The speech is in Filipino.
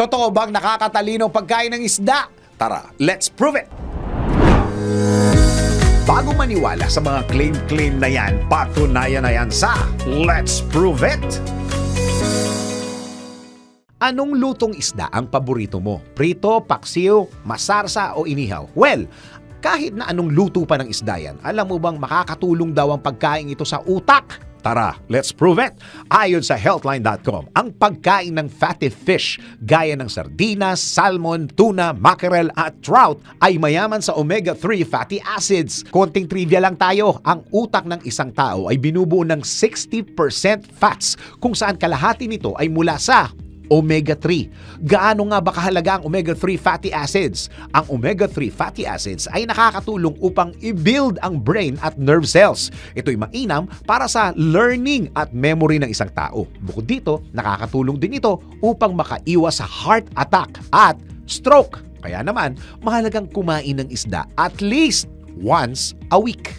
Totoo bang nakakatalino pagkain ng isda? Tara, let's prove it! Bago maniwala sa mga claim-claim na yan, patunayan na yan sa Let's Prove It! Anong lutong isda ang paborito mo? Prito, paksiw, masarsa o inihaw? Well, kahit na anong luto pa ng isda yan, alam mo bang makakatulong daw ang pagkain ito sa utak? Tara, let's prove it! Ayon sa healthline.com, ang pagkain ng fatty fish gaya ng sardinas, salmon, tuna, mackerel at trout ay mayaman sa omega-3 fatty acids. Konting trivia lang tayo, ang utak ng isang tao ay binubuo ng 60% fats kung saan kalahati nito ay mula sa omega-3. Gaano nga ba kahalaga ang omega-3 fatty acids? Ang omega-3 fatty acids ay nakakatulong upang i-build ang brain at nerve cells. Ito'y mainam para sa learning at memory ng isang tao. Bukod dito, nakakatulong din ito upang makaiwas sa heart attack at stroke. Kaya naman, mahalagang kumain ng isda at least once a week.